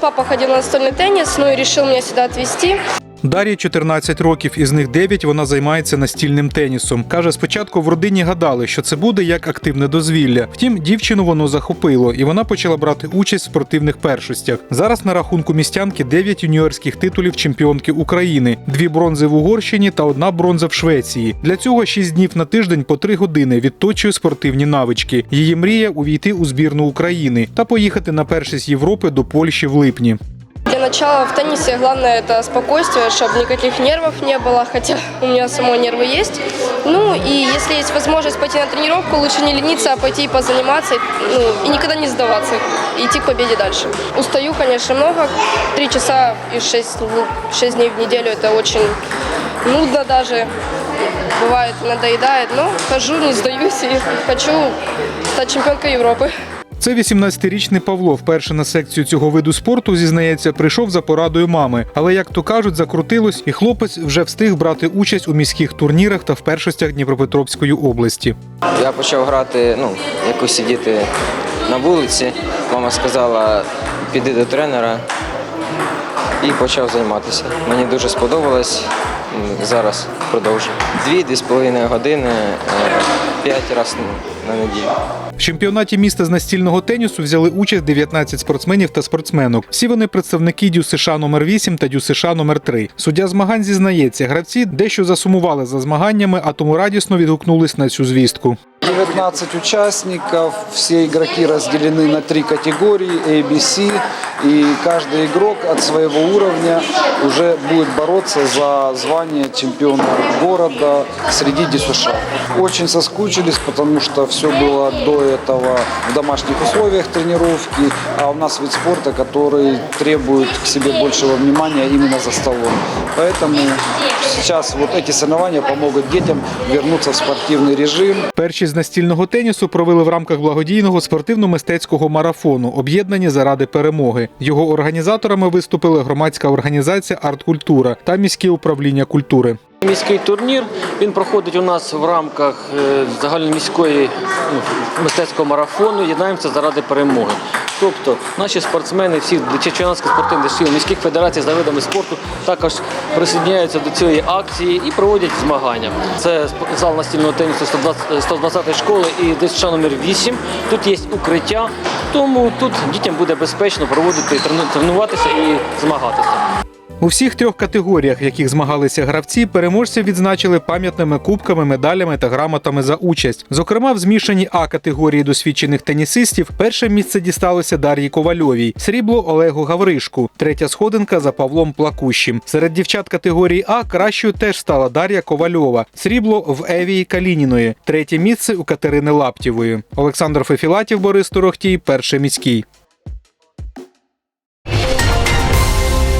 папа ходил на настольный теннис, ну и решил меня сюда отвезти. Дар'ї 14 років, із них 9 вона займається настільним тенісом. Каже, спочатку в родині гадали, що це буде як активне дозвілля. Втім, дівчину воно захопило, і вона почала брати участь в спортивних першостях. Зараз на рахунку містянки 9 юніорських титулів чемпіонки України, дві бронзи в Угорщині та одна бронза в Швеції. Для цього 6 днів на тиждень по 3 години відточує спортивні навички. Її мрія увійти у збірну України та поїхати на першість Європи до Польщі в липні. Для начала в теннисе главное это спокойствие, чтобы никаких нервов не было, хотя у меня самой нервы есть. Ну и если есть возможность пойти на тренировку, лучше не лениться, а пойти и позаниматься, ну и никогда не сдаваться, и идти к победе дальше. Устаю, конечно, много, три часа и шесть, шесть дней в неделю это очень нудно даже. Бывает, надоедает, но хожу, не сдаюсь и хочу стать чемпионкой Европы. Це 18-річний Павло вперше на секцію цього виду спорту зізнається, прийшов за порадою мами. Але як то кажуть, закрутилось, і хлопець вже встиг брати участь у міських турнірах та в першостях Дніпропетровської області. Я почав грати, ну, якось сидіти на вулиці. Мама сказала, піди до тренера і почав займатися. Мені дуже сподобалось. Зараз продовжую. Дві-дві з половиною години, е, п'ять разів на неділю. В чемпіонаті міста з настільного тенісу взяли участь 19 спортсменів та спортсменок. Всі вони представники Дю США номер 8 та Дю США номер 3 Суддя змагань зізнається, гравці дещо засумували за змаганнями, а тому радісно відгукнулись на цю звістку. 19 участников, все игроки разделены на три категории A, B, C, и каждый игрок от своего уровня уже будет бороться за звание чемпиона города среди ДЮСШ. Очень соскучились, потому что все было до этого в домашних условиях тренировки, а у нас вид спорта, который требует к себе большего внимания именно за столом. Поэтому сейчас вот эти соревнования помогут детям вернуться в спортивный режим, Перші з настільного тенісу провели в рамках благодійного спортивно-мистецького марафону Об'єднані заради перемоги. Його організаторами виступили громадська організація Арткультура та міське управління культури. Міський турнір він проходить у нас в рамках е, загальноміської ну, мистецького марафону Єднаємося заради перемоги. Тобто наші спортсмени всіх дитячо-юнацьких спортивних сил, міських федерацій за видами спорту також присоединяються до цієї акції і проводять змагання. Це зал настільного тенісу 120 120 школи і ДСШ номер 8. Тут є укриття, тому тут дітям буде безпечно проводити тренуватися і змагатися. У всіх трьох категоріях, в яких змагалися гравці, переможців відзначили пам'ятними кубками, медалями та грамотами за участь. Зокрема, в змішаній А категорії досвідчених тенісистів перше місце дісталося Дар'ї Ковальовій, срібло Олегу Гавришку, третя сходинка за Павлом Плакущим. Серед дівчат категорії А кращою теж стала Дар'я Ковальова, срібло в Евії Калініної, третє місце у Катерини Лаптєвої. Олександр Фефілатів, Борис Торохтій, перший міський.